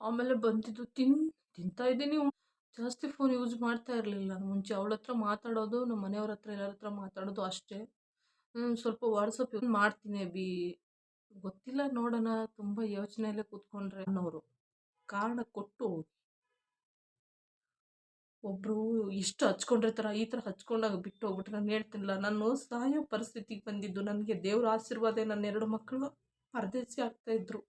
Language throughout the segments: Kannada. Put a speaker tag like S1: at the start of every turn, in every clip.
S1: ಆಮೇಲೆ ಬಂದಿದ್ದು ತಿನ್, ತಿಂತಾ ಇದ್ದೀನಿ. ಜಾಸ್ತಿ ಫೋನ್ ಯೂಸ್ ಮಾಡ್ತಾ ಇರಲಿಲ್ಲ. ಮುಂಚೆ ಅವಳ ಹತ್ರ ಮಾತಾಡೋದು ನಮ್ಮ ಮನೆಯವ್ರ ಹತ್ರ, ಎಲ್ಲರ ಹತ್ರ ಮಾತಾಡೋದು ಅಷ್ಟೇ. ಸ್ವಲ್ಪ ವಾಟ್ಸಪ್ ಯೂಸ್ ಮಾಡ್ತೀನಿ ಬಿ ಗೊತ್ತಿಲ್ಲ ನೋಡೋಣ, ತುಂಬ ಯೋಚನೆಯಲ್ಲೇ ಕೂತ್ಕೊಂಡ್ರೆ ಅನ್ನೋರು. ಕಾರಣ ಕೊಟ್ಟು. ಒಬ್ಬರು ಎಷ್ಟು ಹಚ್ಕೊಂಡಿರ್ತಾರೆ ಈ ಥರ ಹಚ್ಕೊಂಡಾಗ ಬಿಟ್ಟು ಹೋಗ್ಬಿಟ್ರೆ ನಾನು ಹೇಳ್ತಿಲ್ಲ ನಾನು ಸಾಯೋ ಪರಿಸ್ಥಿತಿಗೆ ಬಂದಿದ್ದು. ನನಗೆ ದೇವ್ರ ಆಶೀರ್ವಾದ ನನ್ನ ಎರಡು ಮಕ್ಕಳು ಪರದೇಸಿ ಆಗ್ತಾಯಿದ್ರು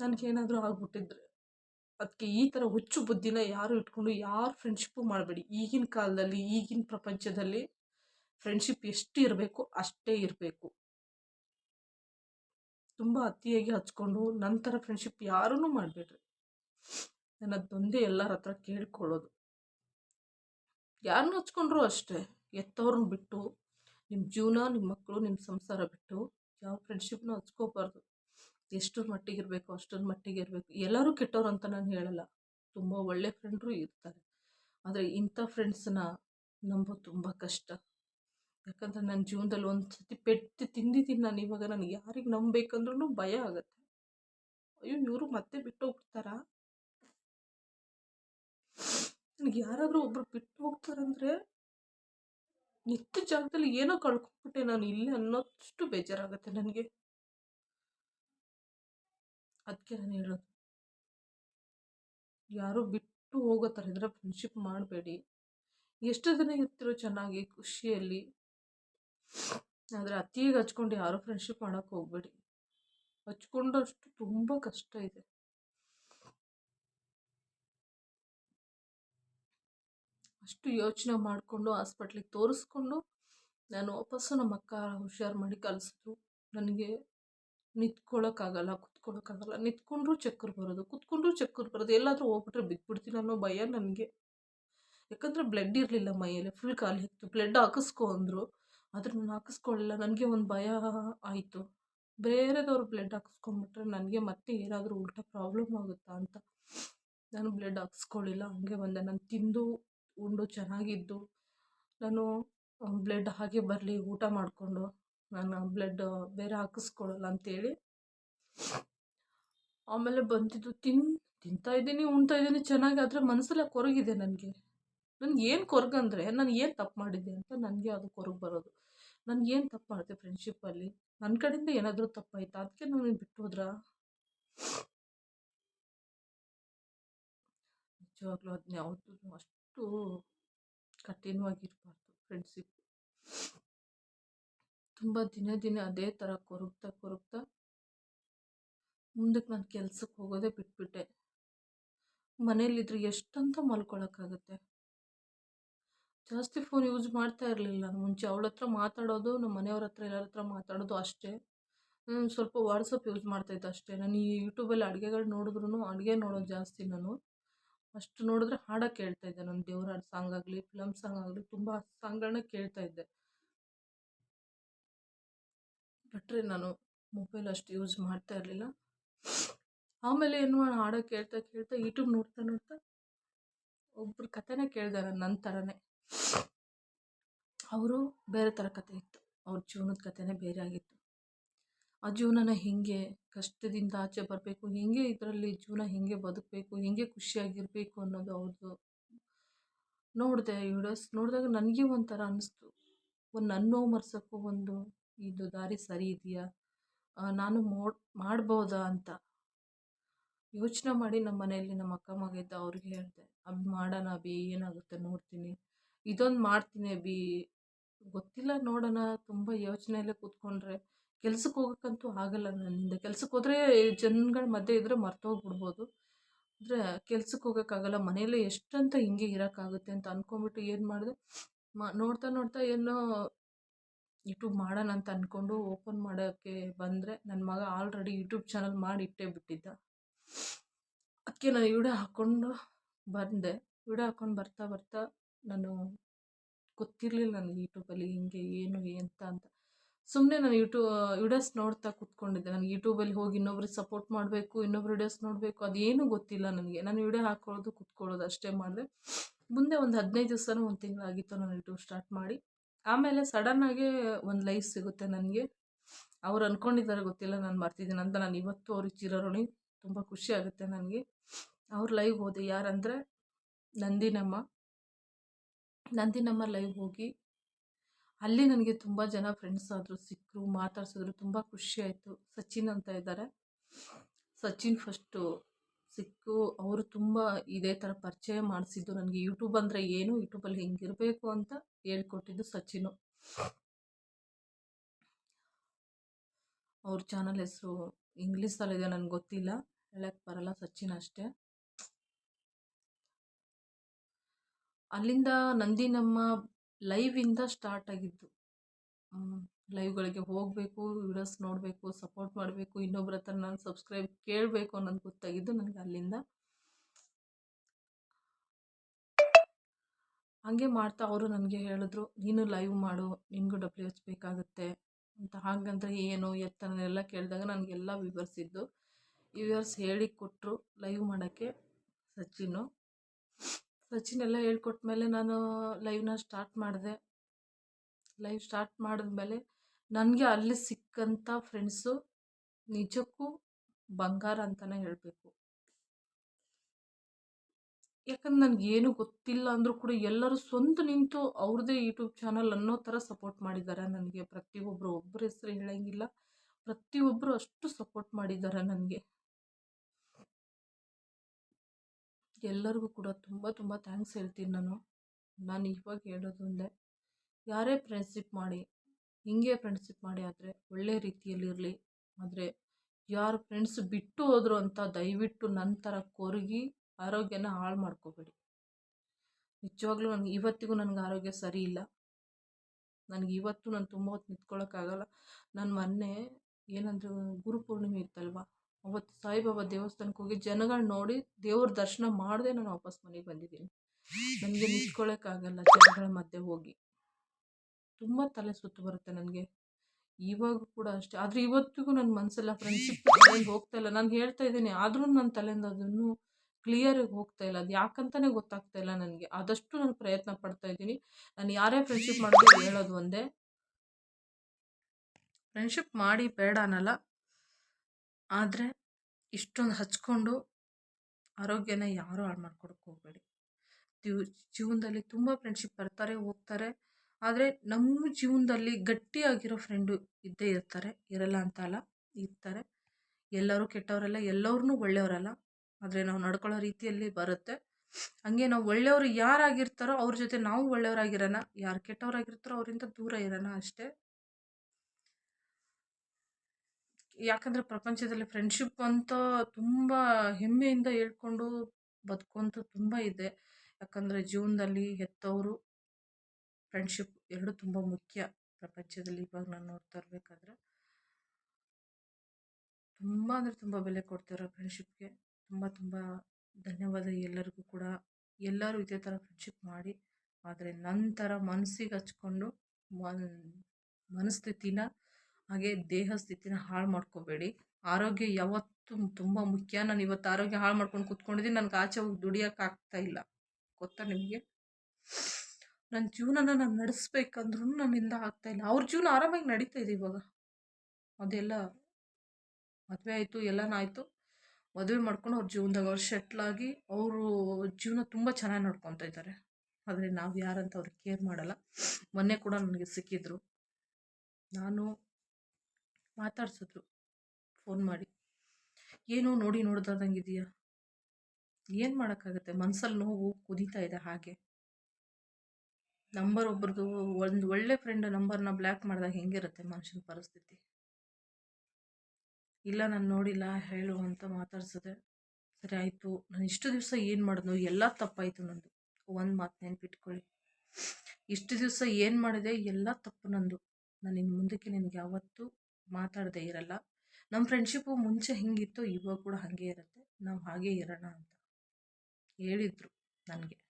S1: ನನಗೇನಾದರೂ ಆಗ್ಬಿಟ್ಟಿದ್ರೆ ಅದಕ್ಕೆ ಈ ಥರ ಹುಚ್ಚು ಬುದ್ಧಿನ ಯಾರು ಇಟ್ಕೊಂಡು ಯಾರು ಫ್ರೆಂಡ್ಶಿಪ್ಪು ಮಾಡಬೇಡಿ. ಈಗಿನ ಕಾಲದಲ್ಲಿ, ಈಗಿನ ಪ್ರಪಂಚದಲ್ಲಿ ಫ್ರೆಂಡ್ಶಿಪ್ ಎಷ್ಟು ಇರಬೇಕು ಅಷ್ಟೇ ಇರಬೇಕು. ತುಂಬ ಅತಿಯಾಗಿ ಹಚ್ಕೊಂಡು ನಂತರ ಫ್ರೆಂಡ್ಶಿಪ್ ಯಾರೂ ಮಾಡಬೇಡ್ರಿ. ನನ್ನ ಅದೊಂದೇ ಎಲ್ಲರ ಹತ್ರ ಕೇಳ್ಕೊಳ್ಳೋದು. ಯಾರನ್ನ ಹಚ್ಕೊಂಡ್ರು ಅಷ್ಟೇ. ಎತ್ತವ್ರನ್ನ ಬಿಟ್ಟು ನಿಮ್ಮ ಜೀವನ ನಿಮ್ಮ ಮಕ್ಕಳು ನಿಮ್ಮ ಸಂಸಾರ ಬಿಟ್ಟು ಯಾವ ಫ್ರೆಂಡ್ಶಿಪ್ನೂ ಹಚ್ಕೋಬಾರ್ದು. ಎಷ್ಟರ ಮಟ್ಟಿಗೆ ಇರಬೇಕು ಅಷ್ಟರ ಮಟ್ಟಿಗೆ ಇರಬೇಕು. ಎಲ್ಲರೂ ಕೆಟ್ಟವ್ರು ಅಂತ ನಾನು ಹೇಳಲ್ಲ. ತುಂಬ ಒಳ್ಳೆ ಫ್ರೆಂಡ್ರು ಇರ್ತಾರೆ. ಆದರೆ ಇಂಥ ಫ್ರೆಂಡ್ಸನ್ನ ನಂಬೋದು ತುಂಬ ಕಷ್ಟ. ಯಾಕಂದರೆ ನನ್ನ ಜೀವನದಲ್ಲಿ ಒಂದು ಸತಿ ಪೆಟ್ಟು ತಿಂದಿದ್ದೀನಿ ನಾನು ಇವಾಗ ನನಗೆ ಯಾರಿಗೆ ನಂಬಬೇಕಂದ್ರೂ ಭಯ ಆಗುತ್ತೆ. ಅಯ್ಯೋ, ಇವರು ಮತ್ತೆ ಬಿಟ್ಟು ಹೋಗ್ತಾರಾ ನನಗೆ ಯಾರಾದರೂ ಒಬ್ಬರು ಬಿಟ್ಟು ಹೋಗ್ತಾರಂದ್ರೆ ನಿತ್ಯ ಜಾಗದಲ್ಲಿ ಏನೋ ಕಳ್ಕೊಂಡ್ಬಿಟ್ಟೆ ನಾನು ಇಲ್ಲೇ ಅನ್ನೋಷ್ಟು ಬೇಜಾರಾಗುತ್ತೆ ನನಗೆ. ಅದಕ್ಕೆ ನಾನು ಹೇಳೋದು. ಯಾರು ಬಿಟ್ಟು ಹೋಗೋ ಥರ ಇದ್ರೆ ಫ್ರೆಂಡ್ಶಿಪ್ ಮಾಡಬೇಡಿ. ಎಷ್ಟು ದಿನ ಇರ್ತಿರೋ ಚೆನ್ನಾಗಿ, ಖುಷಿಯಲ್ಲಿ. ಆದರೆ ಅತಿಗೆ ಹಚ್ಕೊಂಡು ಯಾರು ಫ್ರೆಂಡ್ಶಿಪ್ ಮಾಡೋಕ್ಕೆ ಹೋಗಬೇಡಿ. ಹಚ್ಕೊಂಡಷ್ಟು ತುಂಬ ಕಷ್ಟ ಇದೆ. ಅಷ್ಟು ಯೋಚನೆ ಮಾಡಿಕೊಂಡು ಹಾಸ್ಪಿಟ್ಲಿಗೆ ತೋರಿಸ್ಕೊಂಡು ನಾನು ವಾಪಸ್ಸು ನಮ್ಮ ಅಕ್ಕ ಹುಷಾರು ಮಾಡಿ ಕಲಿಸಿದ್ರು ನನಗೆ ನಿಂತ್ಕೊಳ್ಳೋಕ್ಕಾಗಲ್ಲ ಕುತ್ಕೊಳ್ಳೋಕ್ಕಾಗಲ್ಲ ನಿಂತ್ಕೊಂಡ್ರೂ ಚಕ್ಕರ್ ಬರೋದು, ಕುತ್ಕೊಂಡ್ರು ಚಕ್ಕರ್ ಬರೋದು, ಎಲ್ಲಾದರೂ ಹೋಗ್ಬಿಟ್ರೆ ಬಿದ್ದುಬಿಡ್ತೀನಿ ಅನ್ನೋ ಭಯ ನನಗೆ. ಯಾಕಂದರೆ ಬ್ಲಡ್ ಇರಲಿಲ್ಲ ಮೈಯಲ್ಲಿ ಫುಲ್ ಖಾಲಿ ಇತ್ತು ಬ್ಲಡ್ ಹಾಕಿಸ್ಕೊ ಅಂದರು. ಆದರೆ ನಾನು ಹಾಕಿಸ್ಕೊಳ್ಳಿಲ್ಲ ನನಗೆ ಒಂದು ಭಯ ಆಯಿತು. ಬೇರೆದವ್ರು ಬ್ಲಡ್ ಹಾಕಿಸ್ಕೊಂಬಿಟ್ರೆ ನನಗೆ ಮತ್ತೆ ಏನಾದರೂ ಉಲ್ಟಾ ಪ್ರಾಬ್ಲಮ್ ಆಗುತ್ತಾ ಅಂತ. ನಾನು ಬ್ಲಡ್ ಹಾಕಿಸ್ಕೊಳ್ಳಿಲ್ಲ ಹಂಗೆ ಬಂದೆ. ನಾನು ತಿಂದು, ಉಂಡು, ಚೆನ್ನಾಗಿದ್ದು. ನಾನು ಬ್ಲಡ್ ಹಾಗೆ ಬರಲಿ, ಊಟ ಮಾಡಿಕೊಂಡು, ನಾನು ಬ್ಲಡ್ ಬೇರೆ ಹಾಕಿಸ್ಕೊಳ್ಳಲ್ಲ ಅಂತೇಳಿ. ಆಮೇಲೆ ಬಂದಿದ್ದು ತಿನ್, ತಿಂತಾ ಇದ್ದೀನಿ, ಉಣ್ತಾ ಇದ್ದೀನಿ, ಚೆನ್ನಾಗಿ ಆದರೆ ಮನಸ್ಸೆಲ್ಲ ಕೊರಗಿದೆ ನನಗೆ. ನನಗೆ ಏನು ಕೊರಗಂದರೆ ನಾನು ಏನು ತಪ್ಪು ಮಾಡಿದ್ದೆ ಅಂತ ನನಗೆ ಅದು ಕೊರಗು ಬರೋದು. ನಾನು ಏನು ತಪ್ಪು ಮಾಡಿದೆ ಫ್ರೆಂಡ್ಶಿಪ್ಪಲ್ಲಿ ನನ್ನ ಕಡೆಯಿಂದ ಏನಾದರೂ ತಪ್ಪಾಯ್ತಾ? ಅದಕ್ಕೆ ನಾನು ಬಿಟ್ಟು ಹೋದ್ರಾ? ನಿಜವಾಗ್ಲೂ ಅದನ್ನ ಯಾವುದೂ ಅಷ್ಟು ಕಠಿಣವಾಗಿರಬಾರ್ದು ಫ್ರೆಂಡ್ಶಿಪ್ ತುಂಬ ದಿನ ದಿನ ಅದೇ ಥರ ಕೊರಗ್ತಾ ಕೊರಗ್ತಾ ಮುಂದಕ್ಕೆ ನಾನು ಕೆಲ್ಸಕ್ಕೆ ಹೋಗೋದೇ ಬಿಟ್ಬಿಟ್ಟೆ. ಮನೇಲಿದ್ರೆ ಎಷ್ಟಂತ ಮಲ್ಕೊಳಕ್ಕಾಗತ್ತೆ. ಜಾಸ್ತಿ ಫೋನ್ ಯೂಸ್ ಮಾಡ್ತಾ ಇರಲಿಲ್ಲ. ಮುಂಚೆ ಅವಳ ಹತ್ರ ಮಾತಾಡೋದು, ನಮ್ಮ ಮನೆಯವ್ರ ಹತ್ರ, ಎಲ್ಲರ ಹತ್ರ ಮಾತಾಡೋದು ಅಷ್ಟೇ. ಸ್ವಲ್ಪ ವಾಟ್ಸಪ್ ಯೂಸ್ ಮಾಡ್ತಾಯಿದ್ದೆ ಅಷ್ಟೇ. ನಾನು ಈ ಯೂಟ್ಯೂಬಲ್ಲಿ ಅಡುಗೆಗಳು ನೋಡಿದ್ರು ಅಡುಗೆ ನೋಡೋದು ಜಾಸ್ತಿ ನಾನು. ಅಷ್ಟು ನೋಡಿದ್ರೆ ಹಾಡ ಕೇಳ್ತಾ ಇದ್ದೆ. ನಾನು ದೇವ್ರ ಹಾಡು ಸಾಂಗ್ ಆಗಲಿ ಫಿಲಮ್ ಸಾಂಗ್ ಆಗಲಿ, ತುಂಬ ಸಾಂಗ್ಗಳನ್ನ ಕೇಳ್ತಾ ಇದ್ದೆ. ಬಿಟ್ಟರೆ ನಾನು ಮೊಬೈಲ್ ಅಷ್ಟು ಯೂಸ್ ಮಾಡ್ತಾ ಇರಲಿಲ್ಲ. ಆಮೇಲೆ ಏನು ಮಾಡಿ ಹೇಳ್ತಾ ಕೇಳ್ತಾ ಕೇಳ್ತಾ ಯೂಟ್ಯೂಬ್ ನೋಡ್ತಾ ನೋಡ್ತಾ ಒಬ್ರ ಕಥೆನೇ ಕೇಳಿದಾರೆ ನಾನು ನನ್ನ ಥರನೇ ಅವರು ಬೇರೆ ಥರ ಕತೆ ಇತ್ತು. ಅವ್ರ ಜೀವನದ ಕಥೆನೇ ಬೇರೆ ಆಗಿತ್ತು. ಆ ಜೀವನನ ಹೇಗೆ ಕಷ್ಟದಿಂದ ಆಚೆ ಬರಬೇಕು, ಹೇಗೆ ಇದರಲ್ಲಿ ಜೀವನ ಹೇಗೆ ಬದುಕಬೇಕು, ಹೇಗೆ ಖುಷಿಯಾಗಿರಬೇಕು ಅನ್ನೋದು ಅವ್ರದ್ದು ನೋಡಿದೆ ವಿಡಿಯೋಸ್ ನೋಡಿದಾಗ ನನಗೆ ಒಂಥರ ಅನ್ನಿಸ್ತು ಒಂದು ನನ್ನ ನೋವು ಮರ್ಸೋಕ್ಕೂ ಒಂದು, ಇದು ದಾರಿ ಸರಿ ಇದೆಯಾ? ನಾನು ಮೋಡ್, ಮಾಡ್ಬೋದಾ ಅಂತ ಯೋಚನೆ ಮಾಡಿ ನಮ್ಮ ಮನೆಯಲ್ಲಿ ನಮ್ಮ ಅಕ್ಕ ಮಗ ಇದ್ದ ಅವ್ರಿಗೆ ಹೇಳಿದೆ. ಅದು ಮಾಡೋಣ ಅಭಿ ಏನಾಗುತ್ತೆ ನೋಡ್ತೀನಿ. ಇದೊಂದು ಮಾಡ್ತೀನಿ ಅಭಿ ಗೊತ್ತಿಲ್ಲ ನೋಡೋಣ, ತುಂಬ ಯೋಚನೆಯಲ್ಲೇ ಕೂತ್ಕೊಂಡ್ರೆ ಕೆಲ್ಸಕ್ಕೆ ಹೋಗೋಕ್ಕಂತೂ ಆಗಲ್ಲ ನನ್ನಿಂದ. ಕೆಲ್ಸಕ್ಕೆ ಹೋದರೆ ಜನಗಳ ಮಧ್ಯೆ ಇದ್ದರೆ ಮರ್ತೋಗ್ಬಿಡ್ಬೋದು. ಅಂದರೆ ಕೆಲ್ಸಕ್ಕೆ ಹೋಗೋಕ್ಕಾಗಲ್ಲ, ಮನೆಯಲ್ಲೇ ಎಷ್ಟಂತ ಹಿಂಗೆ ಇರೋಕ್ಕಾಗುತ್ತೆ ಅಂತ ಅಂದ್ಕೊಂಬಿಟ್ಟು ಏನು ಮಾಡಿದೆ? ಮ, ನೋಡ್ತಾ ನೋಡ್ತಾ ಏನೋ ಯೂಟ್ಯೂಬ್ ಮಾಡೋಣ ಅಂತ ಅಂದ್ಕೊಂಡು ಓಪನ್ ಮಾಡೋಕ್ಕೆ ಬಂದರೆ ನನ್ನ ಮಗ ಆಲ್ರೆಡಿ ಯೂಟ್ಯೂಬ್ ಚಾನಲ್ ಮಾಡಿ ಇಟ್ಟೇ ಬಿಟ್ಟಿದ್ದ. ಅದಕ್ಕೆ ನಾನು ವಿಡಿಯೋ ಹಾಕ್ಕೊಂಡು ಬಂದೆ. ವಿಡಿಯೋ ಹಾಕ್ಕೊಂಡು ಬರ್ತಾ ಬರ್ತಾ ನಾನು ಗೊತ್ತಿರಲಿಲ್ಲ ನನಗೆ ಯೂಟ್ಯೂಬಲ್ಲಿ ಹಿಂಗೆ ಏನು ಎಂತ ಅಂತ. ಸುಮ್ಮನೆ ನಾನು ಯೂಟ್ಯೂ ವಿಡಿಯೋಸ್ ನೋಡ್ತಾ ಕೂತ್ಕೊಂಡಿದ್ದೆ. ನನಗೆ ಯೂಟ್ಯೂಬಲ್ಲಿ ಹೋಗಿ ಇನ್ನೊಬ್ರಿಗೆ ಸಪೋರ್ಟ್ ಮಾಡಬೇಕು, ಇನ್ನೊಬ್ರು ವಿಡಿಯೋಸ್ ನೋಡಬೇಕು, ಅದೇನೂ ಗೊತ್ತಿಲ್ಲ ನನಗೆ. ನಾನು ವಿಡಿಯೋ ಹಾಕ್ಕೊಳ್ಳೋದು ಕೂತ್ಕೊಳ್ಳೋದು ಅಷ್ಟೇ ಮಾಡಿದೆ. ಮುಂದೆ ಒಂದು ಹದಿನೈದು ದಿವಸನೂ ಒಂದು ತಿಂಗಳಾಗಿತ್ತು ನಾನು ಯೂಟ್ಯೂಬ್ ಸ್ಟಾರ್ಟ್ ಮಾಡಿ. ಆಮೇಲೆ ಸಡನ್ನಾಗೇ ಒಂದು ಲೈವ್ ಸಿಗುತ್ತೆ ನನಗೆ. ಅವ್ರು ಅಂದ್ಕೊಂಡಿದ್ದಾರೆ ಗೊತ್ತಿಲ್ಲ ನಾನು ಮರ್ತಿದ್ದೀನಿ ಅಂತ. ನಾನು ಇವತ್ತು ಅವ್ರಿಗೆ ಚಿರಋಣಿ ತುಂಬ ಖುಷಿ ಆಗುತ್ತೆ ನನಗೆ. ಅವ್ರ ಲೈವ್ ಹೋದೆ ಯಾರಂದರೆ ನಂದಿನಮ್ಮ. ನಂದಿನಮ್ಮ ಲೈವ್ ಹೋಗಿ ಅಲ್ಲಿ ನನಗೆ ತುಂಬ ಜನ ಫ್ರೆಂಡ್ಸ್ ಆದರು ಸಿಕ್ಕರು ಮಾತಾಡ್ಸಿದ್ರು, ತುಂಬ ಖುಷಿ ಆಯಿತು. ಸಚಿನ್ ಅಂತ ಇದ್ದಾರೆ ಸಚಿನ್ ಫಸ್ಟು ಸಿಕ್ಕು, ಅವರು ತುಂಬ ಇದೇ ಥರ ಪರಿಚಯ ಮಾಡಿಸಿದ್ದು ನನಗೆ ಯೂಟ್ಯೂಬ್ ಅಂದರೆ ಏನು? ಯೂಟ್ಯೂಬಲ್ಲಿ ಹೆಂಗಿರಬೇಕು ಅಂತ ಹೇಳ್ಕೊಟ್ಟಿದ್ದು ಸಚಿನು. ಅವ್ರ ಚಾನಲ್ ಹೆಸರು ಇಂಗ್ಲೀಷಲ್ಲಿದೆ ನನಗೆ ಗೊತ್ತಿಲ್ಲ. ಹೇಳಕ್ಕೆ ಬರಲ್ಲ ಸಚಿನ್ ಅಷ್ಟೇ. ಅಲ್ಲಿಂದ ನಂದಿನಮ್ಮ ಲೈವಿಂದ ಸ್ಟಾರ್ಟ್ ಆಗಿದ್ದು. ಲೈವ್ಗಳಿಗೆ ಹೋಗಬೇಕು, ವಿಡಿಯೋಸ್ ನೋಡಬೇಕು, ಸಪೋರ್ಟ್ ಮಾಡಬೇಕು ಇನ್ನೊಬ್ಬರ ಹತ್ರ ನಾನು ಸಬ್ಸ್ಕ್ರೈಬ್ ಕೇಳಬೇಕು ಅನ್ನೋದು ಗೊತ್ತಾಗಿದ್ದು ನನಗೆ ಅಲ್ಲಿಂದ. ಹಾಗೆ ಮಾಡ್ತಾ ಅವರು ನನಗೆ ಹೇಳಿದ್ರು, ನೀನು ಲೈವ್ ಮಾಡು, ನಿನಗೂ ಡಬ್ಲ್ಯೂ ಎಚ್ ಬೇಕಾಗುತ್ತೆ. ಅಂತ. ಹಾಗಂದ್ರೆ ಏನು ಎತ್ತನೆಲ್ಲ ಕೇಳಿದಾಗ ನನಗೆಲ್ಲ ವಿವರಿಸಿದ್ದು ವಿವರ್ಸ್ ಹೇಳಿ ಕೊಟ್ಟರು ಲೈವ್ ಮಾಡೋಕ್ಕೆ ಸಚಿನು. ಸಚಿನ್ ಎಲ್ಲ ಹೇಳ್ಕೊಟ್ಮೇಲೆ ನಾನು ಲೈವ್ನ ಸ್ಟಾರ್ಟ್ ಮಾಡಿದೆ. ಲೈವ್ ಸ್ಟಾರ್ಟ್ ಮಾಡಿದ್ಮೇಲೆ ನನಗೆ ಅಲ್ಲಿ ಸಿಕ್ಕಂಥ ಫ್ರೆಂಡ್ಸು ನಿಜಕ್ಕೂ ಬಂಗಾರ ಅಂತಲೇ ಹೇಳಬೇಕು. ಯಾಕಂದ್ರೆ ನನಗೇನು ಗೊತ್ತಿಲ್ಲ ಅಂದರೂ ಕೂಡ ಎಲ್ಲರೂ ಸ್ವಂತ ನಿಂತು ಅವ್ರದ್ದೇ ಯೂಟ್ಯೂಬ್ ಚಾನಲ್ ಅನ್ನೋ ಥರ ಸಪೋರ್ಟ್ ಮಾಡಿದ್ದಾರೆ ನನಗೆ. ಪ್ರತಿಯೊಬ್ಬರು ಒಬ್ಬರ ಹೆಸರು ಹೇಳೋಂಗಿಲ್ಲ. ಪ್ರತಿಯೊಬ್ಬರು ಅಷ್ಟು ಸಪೋರ್ಟ್ ಮಾಡಿದ್ದಾರೆ ನನಗೆ. ಎಲ್ಲರಿಗೂ ಕೂಡ ತುಂಬ ತುಂಬ ಥ್ಯಾಂಕ್ಸ್ ಹೇಳ್ತೀನಿ ನಾನು. ನಾನು ಇವಾಗ ಹೇಳೋದು ಒಂದೇ, ಯಾರೇ ಫ್ರೆಂಡ್ಶಿಪ್ ಮಾಡಿ ಹೀಗೆ ಫ್ರೆಂಡ್ಶಿಪ್ ಮಾಡಿ ಆದರೆ ಒಳ್ಳೆ ರೀತಿಯಲ್ಲಿರಲಿ. ಆದರೆ ಯಾರು ಫ್ರೆಂಡ್ಸ್ ಬಿಟ್ಟು ಹೋದರು ಅಂತ ದಯವಿಟ್ಟು ನಂತರ ಕೊರಗಿ ಆರೋಗ್ಯನ ಹಾಳು ಮಾಡ್ಕೋಬೇಡಿ. ನಿಜವಾಗ್ಲೂ ನನಗೆ ಇವತ್ತಿಗೂ ನನಗೆ ಆರೋಗ್ಯ ಸರಿ ಇಲ್ಲ. ನನಗೆ ಇವತ್ತು ನಾನು ತುಂಬ ಹೊತ್ತು ನಿಂತ್ಕೊಳ್ಳೋಕ್ಕಾಗಲ್ಲ ನಾನು ಮೊನ್ನೆ ಏನಂದ್ರೆ ಗುರು ಪೂರ್ಣಿಮೆ ಇತ್ತಲ್ವ? ಅವತ್ತು ಸಾಯಿಬಾಬಾ ದೇವಸ್ಥಾನಕ್ಕೆ ಹೋಗಿ ಜನಗಳು ನೋಡಿ ದೇವ್ರ ದರ್ಶನ ಮಾಡದೆ ನಾನು ವಾಪಸ್ ಮನೆಗೆ ಬಂದಿದ್ದೀನಿ. ನನಗೆ ನಿಂತ್ಕೊಳ್ಳೋಕ್ಕಾಗಲ್ಲ ಜನಗಳ ಮಧ್ಯೆ ಹೋಗಿ. ತುಂಬ ತಲೆ ಸುತ್ತು ಬರುತ್ತೆ ನನಗೆ. ಇವಾಗ ಕೂಡ ಅಷ್ಟೇ. ಆದರೆ ಇವತ್ತಿಗೂ ನನ್ನ ಮನಸ್ಸೆಲ್ಲ ಫ್ರೆಂಡ್ಶಿಪ್ ತಲೆಗೆ ಹೋಗ್ತಾ ಇಲ್ಲ. ನಾನು ಹೇಳ್ತಾ ಇದ್ದೀನಿ ಆದರೂ ನನ್ನ ತಲೆಯಿಂದ ಅದನ್ನು ಕ್ಲಿಯರಾಗಿ ಹೋಗ್ತಾ ಇಲ್ಲ. ಅದು ಯಾಕಂತಲೇ ಗೊತ್ತಾಗ್ತಾ ಇಲ್ಲ ನನಗೆ. ಆದಷ್ಟು ನಾನು ಪ್ರಯತ್ನ ಪಡ್ತಾ ಇದ್ದೀನಿ. ನಾನು ಯಾರೇ ಫ್ರೆಂಡ್ಶಿಪ್ ಮಾಡಿದ್ರು ಹೇಳೋದು ಒಂದೇ. ಫ್ರೆಂಡ್ಶಿಪ್ ಮಾಡಿ ಬೇಡ ಅನ್ನಲ್ಲ. ಆದರೆ ಇಷ್ಟೊಂದು ಹಚ್ಕೊಂಡು ಆರೋಗ್ಯನ ಯಾರೂ ಹಾಳು ಮಾಡ್ಕೊಡಕ್ಕೆ ಹೋಗಬೇಡಿ. ಜೀವನದಲ್ಲಿ ತುಂಬ ಫ್ರೆಂಡ್ಶಿಪ್ ಬರ್ತಾರೆ ಹೋಗ್ತಾರೆ. ಆದರೆ ನಮ್ಮ ಜೀವನದಲ್ಲಿ ಗಟ್ಟಿಯಾಗಿರೋ ಫ್ರೆಂಡು ಇದ್ದೇ ಇರ್ತಾರೆ, ಇರಲ್ಲ ಅಂತ ಅಲ್ಲ, ಇರ್ತಾರೆ. ಎಲ್ಲರೂ ಕೆಟ್ಟವರಲ್ಲ ಎಲ್ಲರೂ ಒಳ್ಳೆಯವರಲ್ಲ. ಆದರೆ ನಾವು ನಡ್ಕೊಳ್ಳೋ ರೀತಿಯಲ್ಲಿ ಬರುತ್ತೆ. ಹಂಗೆ ನಾವು ಒಳ್ಳೆಯವರು ಯಾರಾಗಿರ್ತಾರೋ ಅವ್ರ ಜೊತೆ ನಾವು ಒಳ್ಳೆಯವರಾಗಿರೋಣ, ಯಾರು ಕೆಟ್ಟವರಾಗಿರ್ತಾರೋ ಅವರಿಂದ ದೂರ ಇರೋಣ ಅಷ್ಟೇ. ಯಾಕಂದರೆ ಪ್ರಪಂಚದಲ್ಲಿ ಫ್ರೆಂಡ್ಶಿಪ್ ಅಂತ ತುಂಬ ಹೆಮ್ಮೆಯಿಂದ ಹೇಳ್ಕೊಂಡು ಬದುಕುವಂಥ ತುಂಬ ಇದೆ. ಯಾಕಂದರೆ ಜೀವನದಲ್ಲಿ ಹೆತ್ತವರು ಫ್ರೆಂಡ್ಶಿಪ್ ಎರಡು ತುಂಬ ಮುಖ್ಯ ಪ್ರಪಂಚದಲ್ಲಿ ಇವಾಗ ನಾನು ನೋಡ್ತಾ ಇರಬೇಕಾದ್ರೆ. ತುಂಬ ಅಂದರೆ ತುಂಬ ಬೆಲೆ ಕೊಡ್ತಾರೆ ಫ್ರೆಂಡ್ಶಿಪ್ಗೆ ತುಂಬ ತುಂಬ ಧನ್ಯವಾದ ಎಲ್ಲರಿಗೂ ಕೂಡ. ಎಲ್ಲರೂ ಇದೇ ಥರ ಫ್ರೆಂಡ್ಶಿಪ್ ಮಾಡಿ. ಆದರೆ ನಂತರ ಮನಸ್ಸಿಗೆ ಹಚ್ಕೊಂಡು ಮನಸ್ಥಿತಿನ ಹಾಗೆ ದೇಹ ಸ್ಥಿತಿನ ಹಾಳು ಮಾಡ್ಕೋಬೇಡಿ. ಆರೋಗ್ಯ ಯಾವತ್ತೂ ತುಂಬ ಮುಖ್ಯ. ನಾನು ಇವತ್ತು ಆರೋಗ್ಯ ಹಾಳು ಮಾಡ್ಕೊಂಡು ಕೂತ್ಕೊಂಡಿದ್ದೀನಿ ನನಗೆ ಆಚೆ ಹೋಗಿ ದುಡಿಯೋಕ್ಕಾಗ್ತಾ ಇಲ್ಲ. ಗೊತ್ತಾ ನಿಮಗೆ? ನನ್ನ ಜೀವನನ ನಾನು ನಡೆಸ್ಬೇಕಂದ್ರೂ ನನ್ನಿಂದ ಇಲ್ಲ. ಅವ್ರ ಜೀವನ ಆರಾಮಾಗಿ ನಡೀತಾ ಇದೆ ಇವಾಗ. ಅದೆಲ್ಲ ಮದುವೆ ಆಯಿತು, ಎಲ್ಲನೂ ಆಯಿತು. ಮದುವೆ ಮಾಡ್ಕೊಂಡು ಅವ್ರ ಜೀವನದಾಗ ಅವ್ರು ಶೆಟ್ಲಾಗಿ ಅವರು ಜೀವನ ತುಂಬ ಚೆನ್ನಾಗಿ ನೋಡ್ಕೊತಾ ಇದ್ದಾರೆ ಆದರೆ ನಾವು ಯಾರಂತ ಅವ್ರಿಗೆ ಕೇರ್ ಮಾಡಲ್ಲ. ಮೊನ್ನೆ ಕೂಡ ನನಗೆ ಸಿಕ್ಕಿದ್ರು. ನಾನು ಮಾತಾಡ್ಸಿದ್ರು. ಫೋನ್ ಮಾಡಿ. ಏನೋ ನೋಡಿ ನೋಡ್ದಂಗಿದೆಯಾ ಏನು ಮಾಡೋಕ್ಕಾಗತ್ತೆ? ಮನಸ್ಸಲ್ಲಿ ನೋವು ಕುದೀತಾ ಇದೆ ಹಾಗೆ. ನಂಬರ್ ಒಬ್ರದ್ದು ಒಂದು ಒಳ್ಳೆ ಫ್ರೆಂಡ್ ನಂಬರ್ನ ಬ್ಲ್ಯಾಕ್ ಮಾಡಿದಾಗ ಹೆಂಗಿರುತ್ತೆ ಮನುಷ್ಯನ ಪರಿಸ್ಥಿತಿ? ಇಲ್ಲ, ನಾನು ನೋಡಿಲ್ಲ, ಹೇಳು ಅಂತ ಮಾತಾಡ್ಸಿದೆ. ಸರಿ, ಆಯಿತು. ನಾನು ಇಷ್ಟು ದಿವಸ ಏನು ಮಾಡಿದ್ನು, ಎಲ್ಲ ತಪ್ಪಾಯಿತು ನಂದು. ಒಂದು ಮಾತು ನೆನ್ಪಿಟ್ಕೊಳ್ಳಿ. ಇಷ್ಟು ದಿವಸ ಏನು ಮಾಡಿದೆ, ಎಲ್ಲ ತಪ್ಪು ನಂದು. ನಾನು ಇನ್ನು ಮುಂದಕ್ಕೆ ನಿನಗೆ ಯಾವತ್ತೂ ಮಾತಾಡದೆ ಇರಲ್ಲ. ನಮ್ಮ ಫ್ರೆಂಡ್ಶಿಪ್ಪು ಮುಂಚೆ ಹೆಂಗಿತ್ತು, ಇವಾಗ ಕೂಡ ಹಾಗೆ ಇರುತ್ತೆ. ನಾವು ಹಾಗೆ ಇರೋಣ ಅಂತ ಹೇಳಿದರು ನನಗೆ.